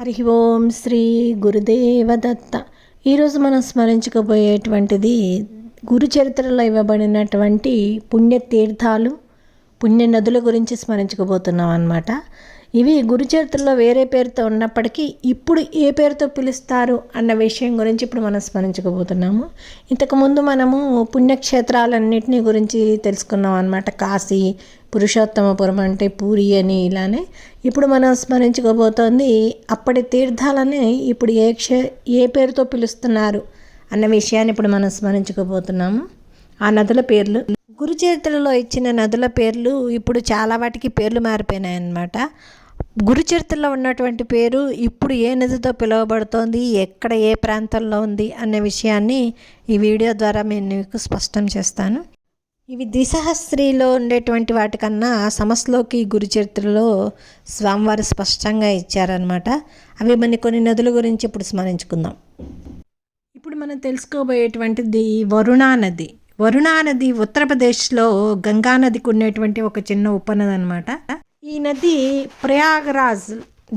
హరి ఓం శ్రీ గురుదేవ దత్త. ఈరోజు మనం స్మరించుకోబోయేటువంటిది గురు చరిత్రలో ఇవ్వబడినటువంటి పుణ్యతీర్థాలు పుణ్య నదుల గురించి స్మరించుకోబోతున్నాం అన్నమాట. ఇవి గురు చరిత్రలో వేరే పేరుతో ఉన్నప్పటికీ ఇప్పుడు ఏ పేరుతో పిలుస్తారు అన్న విషయం గురించి ఇప్పుడు మనం స్మరించుకోబోతున్నాము ఇంతకుముందు మనము పుణ్యక్షేత్రాలన్నింటినీ గురించి తెలుసుకున్నాం అనమాట కాశీ పురుషోత్తమపురం అంటే పూరి అని ఇలానే. ఇప్పుడు మనం స్మరించుకోబోతోంది అప్పటి తీర్థాలని ఇప్పుడు ఏ క్షే ఏ పేరుతో పిలుస్తున్నారు అన్న విషయాన్ని ఇప్పుడు మనం స్మరించుకోబోతున్నాము ఆ నదుల పేర్లు. గురు చరిత్రలో ఇచ్చిన నదుల పేర్లు ఇప్పుడు చాలా వాటికి పేర్లు మారిపోయినాయి అన్నమాట గురు చరిత్రలో ఉన్నటువంటి పేరు ఇప్పుడు ఏ నదితో పిలువబడుతోంది ఎక్కడ ఏ ప్రాంతంలో ఉంది అనే విషయాన్ని ఈ వీడియో ద్వారా నేను మీకు స్పష్టం చేస్తాను. ఇవి ద్విసహస్త్రిలో ఉండేటువంటి వాటికన్నా సమస్లోకి గురు చరిత్రలో స్వామివారు స్పష్టంగా ఇచ్చారనమాట అవి మన కొన్ని నదుల గురించి ఇప్పుడు స్మరించుకుందాం. ఇప్పుడు మనం తెలుసుకోబోయేటువంటిది వరుణా నది. వరుణా నది ఉత్తరప్రదేశ్లో గంగా నదికి ఉండేటువంటి ఒక చిన్న ఉపనది అనమాట ఈ నది ప్రయాగరాజ్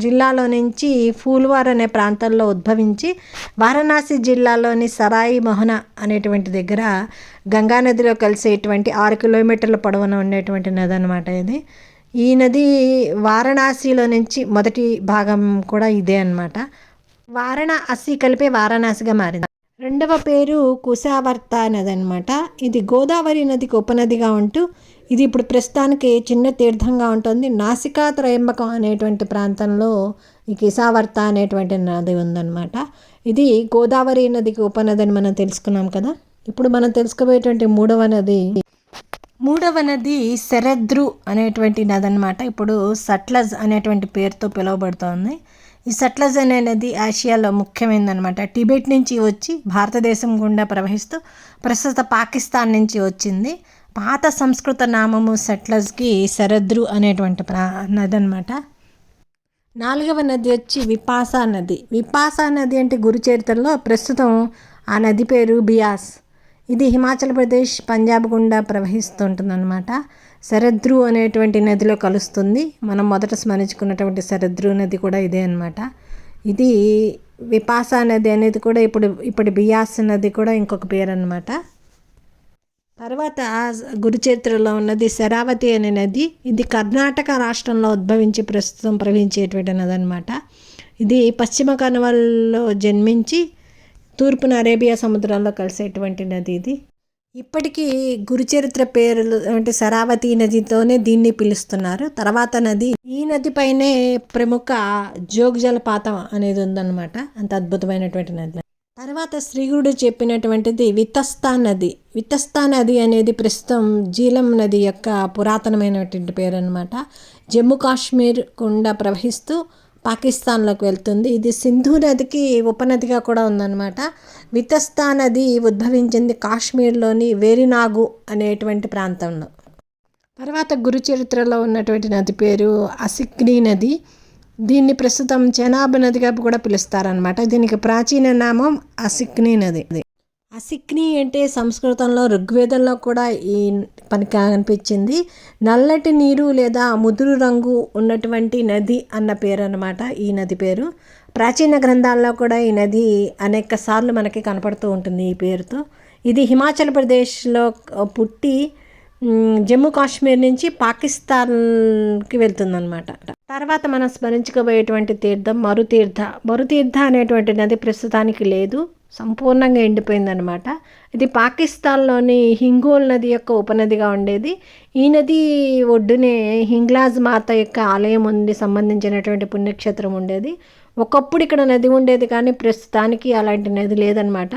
జిల్లాలో నుంచి ఫూల్వార్ అనే ప్రాంతంలో ఉద్భవించి వారణాసి జిల్లాలోని సరాయి మొహన అనేటువంటి దగ్గర గంగా నదిలో కలిసేటువంటి ఆరు కిలోమీటర్ల పొడవున ఉండేటువంటి నది అనమాట ఇది. ఈ నది వారణాసిలో నుంచి మొదటి భాగం కూడా ఇదే అనమాట వారణాసి కలిపే వారణాసిగా మారింది. రెండవ పేరు కుశావర్త నది అనమాట ఇది గోదావరి నదికి ఉపనదిగా ఉంటూ ఇది ఇప్పుడు ప్రస్తుతానికి చిన్న తీర్థంగా ఉంటుంది. నాసికా త్రయంబకం అనేటువంటి ప్రాంతంలో ఈ కిసావర్త అనేటువంటి నది ఉందన్నమాట. ఇది గోదావరి నదికి ఉపనది అని మనం తెలుసుకున్నాం కదా. ఇప్పుడు మనం తెలుసుకోబోయేటువంటి మూడవ నది. మూడవ నది శరద్రు అనేటువంటి నది అనమాట ఇప్పుడు సట్లజ్ అనేటువంటి పేరుతో పిలువబడుతోంది. ఈ సట్లజ్ అనే నది ఆసియాలో ముఖ్యమైనదనమాట టిబెట్ నుంచి వచ్చి భారతదేశం గుండా ప్రవహిస్తూ ప్రస్తుత పాకిస్తాన్ నుంచి వచ్చింది. పాత సంస్కృత నామము సెట్లర్స్కి శరద్రు అనేటువంటి ప్రా నది అనమాట నాలుగవ నది వచ్చి విపాసా నది. విపాసా నది అంటే గురుచరిత్రలో ప్రస్తుతం ఆ నది పేరు బియాస్. ఇది హిమాచల్ ప్రదేశ్ పంజాబ్ గుండా ప్రవహిస్తుంటుందన్నమాట. శరద్రు అనేటువంటి నదిలో కలుస్తుంది. మనం మొదట స్మరించుకున్నటువంటి శరద్రు నది కూడా ఇదే అనమాట ఇది విపాసా నది అనేది కూడా ఇప్పుడు ఇప్పుడు బియాస్ నది కూడా ఇంకొక పేరు అనమాట తర్వాత గురుచరిత్రలో ఉన్నది శరావతి అనే నది. ఇది కర్ణాటక రాష్ట్రంలో ఉద్భవించి ప్రస్తుతం ప్రవహించేటువంటి నది అనమాట ఇది పశ్చిమ కనవల్లో జన్మించి తూర్పున అరేబియా సముద్రంలో కలిసేటువంటి నది ఇది. ఇప్పటికీ గురుచరిత్ర పేర్లు అంటే శరావతి నదితోనే దీన్ని పిలుస్తున్నారు. తర్వాత నది ఈ నదిపైనే ప్రముఖ జోగ్ జలపాతం అనేది ఉందన్నమాట. అంత అద్భుతమైనటువంటి నది. తర్వాత శ్రీగురుడు చెప్పినటువంటిది వితస్తా నది. వితస్తా నది అనేది ప్రస్తుతం జీలం నది యొక్క పురాతనమైనటువంటి పేరు అనమాట జమ్మూ కాశ్మీర్ గుండా ప్రవహిస్తూ పాకిస్తాన్లోకి వెళ్తుంది. ఇది సింధు నదికి ఉపనదిగా కూడా ఉందన్నమాట. వితస్తా నది ఉద్భవించింది కాశ్మీర్లోని వేరినాగు అనేటువంటి ప్రాంతంలో. తర్వాత గురు చరిత్రలో ఉన్నటువంటి నది పేరు అసిక్ని నది. దీన్ని ప్రస్తుతం చెనాబ్ నదిగా కూడా పిలుస్తారనమాట దీనికి ప్రాచీన నామం అసిక్ని నది. అసిక్ని అంటే సంస్కృతంలో ఋగ్వేదంలో కూడా ఈ పనికి అనిపించింది నల్లటి నీరు లేదా ముదురు రంగు ఉన్నటువంటి నది అన్న పేరు అనమాట ఈ నది పేరు. ప్రాచీన గ్రంథాల్లో కూడా ఈ నది అనేక సార్లు మనకి కనపడుతూ ఉంటుంది ఈ పేరుతో. ఇది హిమాచల్ ప్రదేశ్లో పుట్టి జమ్మూ కాశ్మీర్ నుంచి పాకిస్తాన్కి వెళ్తుందన్నమాట. తర్వాత మనం స్మరించుకోబోయేటువంటి తీర్థం మరుతీర్థ. మరుతీర్థ అనేటువంటి నది ప్రస్తుతానికి లేదు. సంపూర్ణంగా ఎండిపోయిందనమాట ఇది పాకిస్తాన్లోని హింగోల్ నది యొక్క ఉపనదిగా ఉండేది. ఈ నది ఒడ్డునే హింగ్లాజ్ మాత యొక్క ఆలయం ఉంది సంబంధించినటువంటి పుణ్యక్షేత్రం ఉండేది. ఒకప్పుడు ఇక్కడ నది ఉండేది కానీ ప్రస్తుతానికి అలాంటి నది లేదనమాట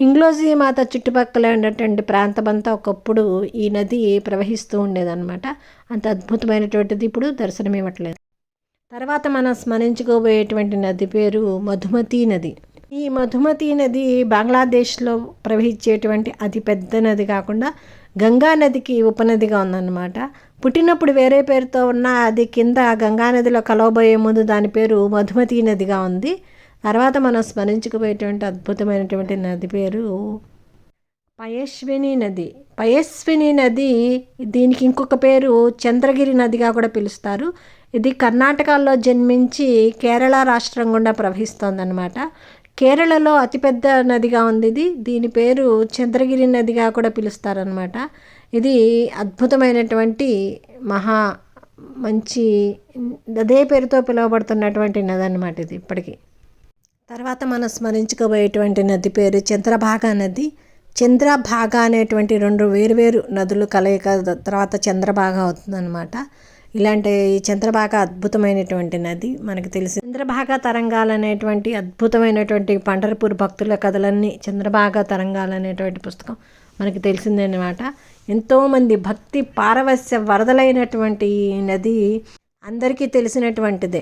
హింగ్లోజీ మాత చుట్టుపక్కల ఉన్నటువంటి ప్రాంతమంతా ఒకప్పుడు ఈ నది ప్రవహిస్తూ ఉండేదన్నమాట. అంత అద్భుతమైనటువంటిది ఇప్పుడు దర్శనం ఇవ్వట్లేదు తర్వాత మనం స్మరించుకోబోయేటువంటి నది పేరు మధుమతి నది. ఈ మధుమతి నది బంగ్లాదేశ్లో ప్రవహించేటువంటి అతి పెద్ద నది కాకుండా గంగా నదికి ఉపనదిగా ఉందన్నమాట. పుట్టినప్పుడు వేరే పేరుతో ఉన్న అది కింద గంగా నదిలో కలవబోయే ముందు దాని పేరు మధుమతి నదిగా ఉంది. తర్వాత మనం స్మరించుకుపోయేటువంటి అద్భుతమైనటువంటి నది పేరు పయస్విని నది. పయస్విని నది దీనికి ఇంకొక పేరు చంద్రగిరి నదిగా కూడా పిలుస్తారు. ఇది కర్ణాటకలో జన్మించి కేరళ రాష్ట్రం గుండా ప్రవహిస్తోందనమాట కేరళలో అతిపెద్ద నదిగా ఉంది ఇది. దీని పేరు చంద్రగిరి నదిగా కూడా పిలుస్తారనమాట ఇది అద్భుతమైనటువంటి మహా మంచి అదే పేరుతో పిలువబడుతున్నటువంటి నది అనమాట ఇది ఇప్పటికీ. తర్వాత మనం స్మరించుకోబోయేటువంటి నది పేరు చంద్రభాగా నది. చంద్రభాగా అనేటువంటి రెండు వేరువేరు నదులు కలయిక తర్వాత చంద్రభాగా అవుతుందన్నమాట. ఇలాంటి ఈ అద్భుతమైనటువంటి నది మనకు తెలిసి చంద్రభాగ తరంగాలు అనేటువంటి అద్భుతమైనటువంటి పండరపూర్ భక్తుల కథలన్నీ చంద్రభాగ తరంగాలు అనేటువంటి పుస్తకం మనకి తెలిసిందనమాట ఎంతోమంది భక్తి పారవస్య వరదలైనటువంటి నది అందరికీ తెలిసినటువంటిదే.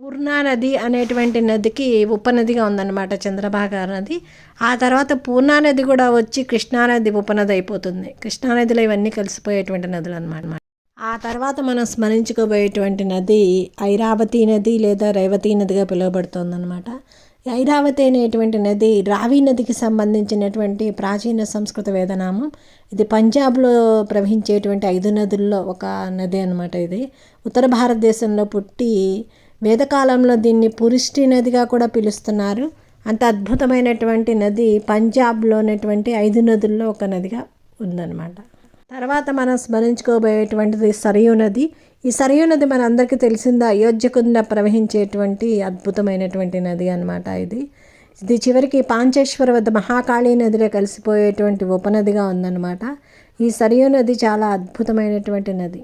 పూర్ణా నది అనేటువంటి నదికి ఉపనదిగా ఉందన్నమాట చంద్రభాగ నది. ఆ తర్వాత పూర్ణా నది కూడా వచ్చి కృష్ణానది ఉపనది అయిపోతుంది. కృష్ణానదిలో ఇవన్నీ కలిసిపోయేటువంటి నదులు అనమాట ఆ తర్వాత మనం స్మరించుకోబోయేటువంటి నది ఐరావతి నది లేదా రేవతి నదిగా పిలువబడుతుందన్నమాట. ఐరావతి అనేటువంటి నది రావి నదికి సంబంధించినటువంటి ప్రాచీన సంస్కృత వేదనామం. ఇది పంజాబ్లో ప్రవహించేటువంటి ఐదు నదుల్లో ఒక నది అనమాట ఇది. ఉత్తర భారతదేశంలో పుట్టి వేదకాలంలో దీన్ని పురిష్టి నదిగా కూడా పిలుస్తున్నారు. అంత అద్భుతమైనటువంటి నది పంజాబ్లోనేటువంటి ఐదు నదుల్లో ఒక నదిగా ఉందన్నమాట. తర్వాత మనం స్మరించుకోబోయేటువంటిది సరియు నది. ఈ సరియు నది మన అందరికీ తెలిసిందా అయోధ్యకుండా ప్రవహించేటువంటి అద్భుతమైనటువంటి నది అనమాట ఇది. ఇది చివరికి పాంచేశ్వర వద్ద మహాకాళీ నదిలో కలిసిపోయేటువంటి ఉపనదిగా ఉందన్నమాట. ఈ సరియు నది చాలా అద్భుతమైనటువంటి నది.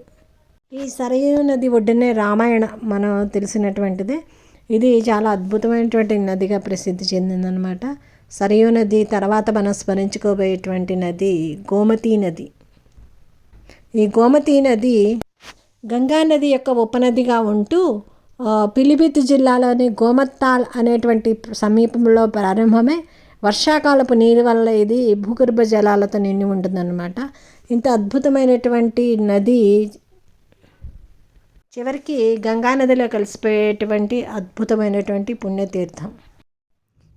ఈ సరయూ నది ఒడ్డునే రామాయణ మనం తెలిసినటువంటిదే. ఇది చాలా అద్భుతమైనటువంటి నదిగా ప్రసిద్ధి చెందిందనమాట సరయూ నది తర్వాత మనం స్మరించుకోబోయేటువంటి నది గోమతీ నది. ఈ గోమతీ నది గంగా నది యొక్క ఉపనదిగా ఉంటూ పిలిభిత్ జిల్లాలోని గోమత్తాల్ అనేటువంటి సమీపంలో ప్రారంభమే వర్షాకాలపు నీరు వల్ల ఇది భూగర్భ జలాలతో నిండి ఉంటుందన్నమాట. ఇంత అద్భుతమైనటువంటి నది చివరికి గంగానదిలో కలిసిపోయేటువంటి అద్భుతమైనటువంటి పుణ్యతీర్థం.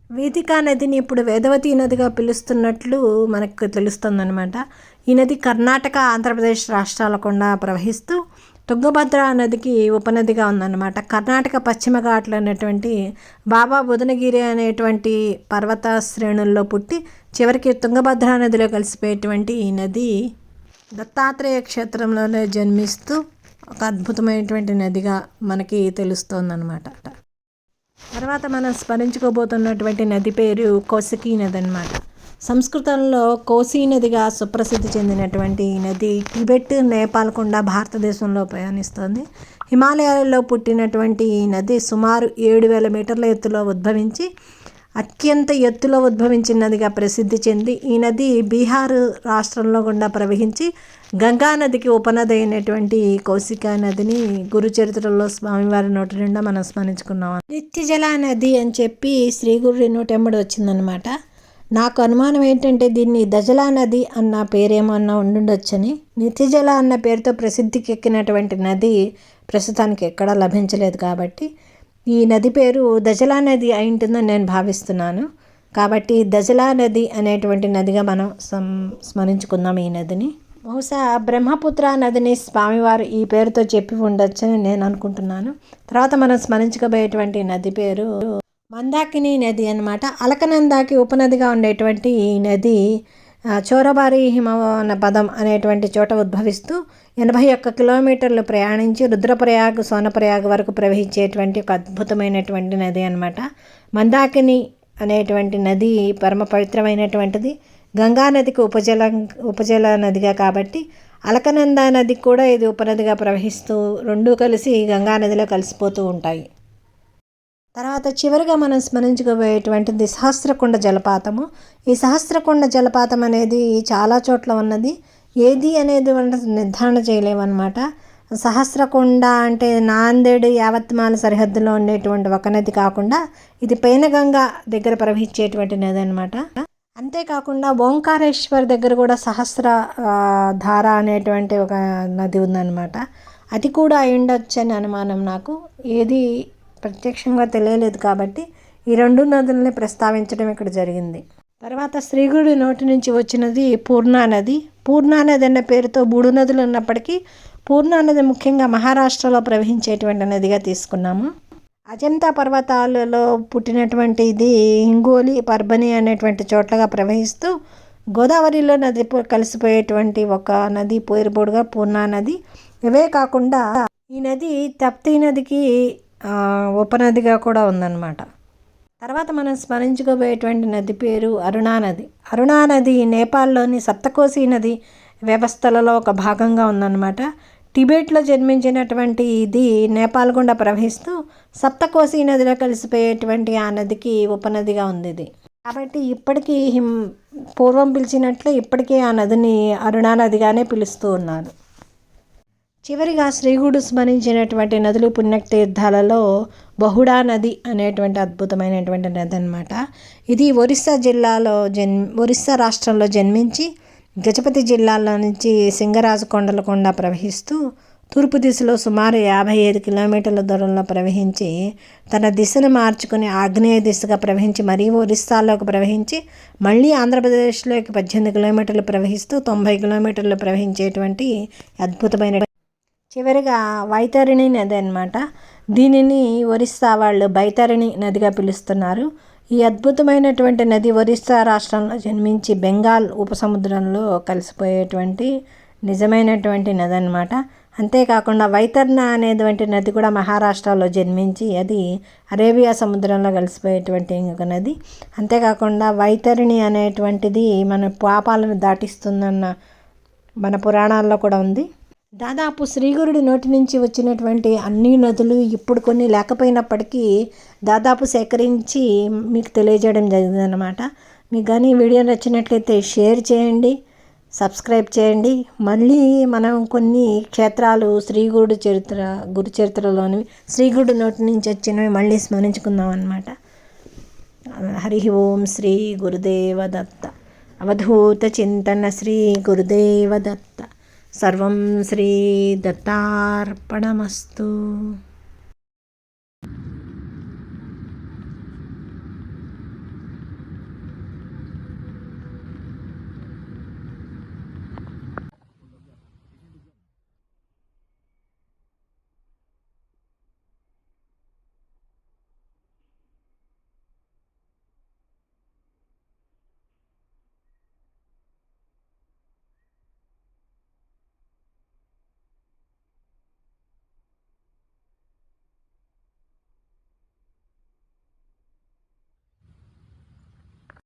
వేదికా నదిని ఇప్పుడు వేదవతి నదిగా పిలుస్తున్నట్లు మనకు తెలుస్తుందన్నమాట. ఈ నది కర్ణాటక ఆంధ్రప్రదేశ్ రాష్ట్రాల గుండా ప్రవహిస్తూ తుంగభద్ర నదికి ఉపనదిగా ఉందన్నమాట. కర్ణాటక పశ్చిమ ఘాట్లు అనేటువంటి బాబా బుధనగిరి అనేటువంటి పర్వత శ్రేణుల్లో పుట్టి చివరికి తుంగభద్ర నదిలో కలిసిపోయేటువంటి ఈ నది దత్తాత్రేయ క్షేత్రంలోనే జన్మిస్తూ ఒక అద్భుతమైనటువంటి నదిగా మనకి తెలుస్తోందనమాట తర్వాత మనం స్మరించుకోబోతున్నటువంటి నది పేరు కోసకీ నది అనమాట సంస్కృతంలో కోసీ నదిగా సుప్రసిద్ధి చెందినటువంటి ఈ నది టిబెట్ నేపాల్ కుండా భారతదేశంలో ప్రయాణిస్తుంది. హిమాలయాలలో పుట్టినటువంటి ఈ నది సుమారు ఏడు వేల మీటర్ల ఎత్తులో ఉద్భవించి అత్యంత ఎత్తులో ఉద్భవించిన నదిగా ప్రసిద్ధి చెంది ఈ నది బీహార్ రాష్ట్రంలో గుండా ప్రవహించి గంగా నదికి ఉపనది అయినటువంటి కౌశికా నదిని గురు చరిత్రలో స్వామివారి నోటి నిండా మనం స్మరించుకున్నాం. నిత్యజల నది అని చెప్పి శ్రీ గురు నోటెంబడి వచ్చిందనమాట నాకు అనుమానం ఏంటంటే దీన్ని దజలా నది అన్న పేరేమన్నా ఉండుండొచ్చని. నిత్యజల అన్న పేరుతో ప్రసిద్ధికి ఎక్కినటువంటి నది ప్రస్తుతానికి ఎక్కడా లభించలేదు కాబట్టి ఈ నది పేరు దజలా నది అయి ఉంటుందని నేను భావిస్తున్నాను. కాబట్టి దజలా నది అనేటువంటి నదిగా మనం సం స్మరించుకుందాం ఈ నదిని. బహుశా బ్రహ్మపుత్ర నదిని స్వామివారు ఈ పేరుతో చెప్పి ఉండొచ్చని నేను అనుకుంటున్నాను. తర్వాత మనం స్మరించుకోబోయేటువంటి నది పేరు మందాకిని నది అనమాట అలకనందాకి ఉపనదిగా ఉండేటువంటి ఈ నది చోరబారి హిమవన పదం అనేటువంటి చోట ఉద్భవిస్తూ ఎనభై ఒక్క కిలోమీటర్లు ప్రయాణించి రుద్రప్రయాగ్ సోనప్రయాగ్ వరకు ప్రవహించేటువంటి ఒక అద్భుతమైనటువంటి నది అనమాట మందాకిని అనేటువంటి నది పరమ పవిత్రమైనటువంటిది. గంగా నదికి ఉపజల ఉపజల నదిగా కాబట్టి అలకనంద నదికి కూడా ఇది ఉపనదిగా ప్రవహిస్తూ రెండూ కలిసి గంగా నదిలో కలిసిపోతూ ఉంటాయి. తర్వాత చివరిగా మనం స్మరించుకోబోయేటువంటిది సహస్రకుండ జలపాతము. ఈ సహస్రకుండ జలపాతం అనేది చాలా చోట్ల ఉన్నది. ఏది అనేది నిర్ధారణ చేయలేమన్నమాట. సహస్రకొండ అంటే నాందేడు యావత్మాల సరిహద్దులో ఉండేటువంటి ఒక నది కాకుండా ఇది పైనగంగా దగ్గర ప్రవహించేటువంటి నది అనమాట అంతేకాకుండా ఓంకారేశ్వర్ దగ్గర కూడా సహస్ర ధార అనేటువంటి ఒక నది ఉందన్నమాట. అది కూడా అయి ఉండొచ్చని అనుమానం నాకు. ఏది ప్రత్యక్షంగా తెలియలేదు కాబట్టి ఈ రెండు నదులని ప్రస్తావించడం ఇక్కడ జరిగింది. తర్వాత శ్రీగుడి నోటి నుంచి వచ్చినది పూర్ణా నది. పూర్ణా నది అన్న పేరుతో మూడు నదులు ఉన్నప్పటికీ పూర్ణానది ముఖ్యంగా మహారాష్ట్రలో ప్రవహించేటువంటి నదిగా తీసుకున్నాము. అజంతా పర్వతాలలో పుట్టినటువంటి ఇది హింగోలి పర్బని అనేటువంటి చోట్లగా ప్రవహిస్తూ గోదావరిలో నది కలిసిపోయేటువంటి ఒక నది పోయిరబోడుగా పూర్ణా నది. ఇవే కాకుండా ఈ నది తప్తీ నదికి ఉపనదిగా కూడా ఉందన్నమాట. తర్వాత మనం స్మరించుకోబోయేటువంటి నది పేరు అరుణానది. అరుణానది నేపాల్లోని సప్తకోసి నది వ్యవస్థలలో ఒక భాగంగా ఉందన్నమాట. టిబెట్లో జన్మించినటువంటి ఇది నేపాల్ గుండా ప్రవహిస్తూ సప్తకోసి నదిలో కలిసిపోయేటువంటి ఆ నదికి ఉపనదిగా ఉంది ఇది కాబట్టి ఇప్పటికీ హిం పూర్వం పిలిచినట్లే ఇప్పటికీ ఆ నదిని అరుణానదిగానే పిలుస్తూ ఉన్నారు. చివరిగా శ్రీగుడు స్మరించినటువంటి నదులు పుణ్యతీర్థాలలో బహుడా నది అనేటువంటి అద్భుతమైనటువంటి నది అనమాట ఇది ఒరిస్సా జిల్లాలో జన్ ఒరిస్సా రాష్ట్రంలో జన్మించి గజపతి జిల్లాలో నుంచి సింగరాజు ప్రవహిస్తూ తూర్పు దిశలో సుమారు యాభై ఐదు కిలోమీటర్ల దూరంలో ప్రవహించి తన దిశను మార్చుకుని ఆగ్నేయ దిశగా ప్రవహించి మరీ ఒరిస్సాలోకి ప్రవహించి మళ్ళీ ఆంధ్రప్రదేశ్లోకి పద్దెనిమిది కిలోమీటర్లు ప్రవహిస్తూ తొంభై కిలోమీటర్లు ప్రవహించేటువంటి అద్భుతమైన చివరిగా వైతరిణి నది అనమాట దీనిని ఒరిస్సా వాళ్ళు బైతరిణి నదిగా పిలుస్తున్నారు. ఈ అద్భుతమైనటువంటి నది ఒరిస్సా రాష్ట్రంలో జన్మించి బెంగాల్ ఉపసముద్రంలో కలిసిపోయేటువంటి నిజమైనటువంటి నది అనమాట అంతేకాకుండా వైతర్ణ అనేటువంటి నది కూడా మహారాష్ట్రలో జన్మించి అది అరేబియా సముద్రంలో కలిసిపోయేటువంటి ఇంకొక నది. అంతేకాకుండా వైతరిణి అనేటువంటిది మన పాపాలను దాటిస్తుందన్న మన పురాణాల్లో కూడా ఉంది. దాదాపు శ్రీగురుడి నోటి నుంచి వచ్చినటువంటి అన్ని నదులు ఇప్పుడు కొన్ని లేకపోయినప్పటికీ దాదాపు సేకరించి మీకు తెలియజేయడం జరిగిందనమాట మీకు కానీ వీడియో నచ్చినట్లయితే షేర్ చేయండి సబ్స్క్రైబ్ చేయండి. మళ్ళీ మనం కొన్ని క్షేత్రాలు శ్రీగురుడు చరిత్ర గురు చరిత్రలోనివి శ్రీగురుడు నోటి నుంచి వచ్చినవి మళ్ళీ స్మరించుకుందాం అనమాట హరి ఓం శ్రీ గురుదేవ దత్త అవధూత చింతన శ్రీ గురుదేవ దత్త సర్వం శ్రీ దత్తార్పణమస్తు.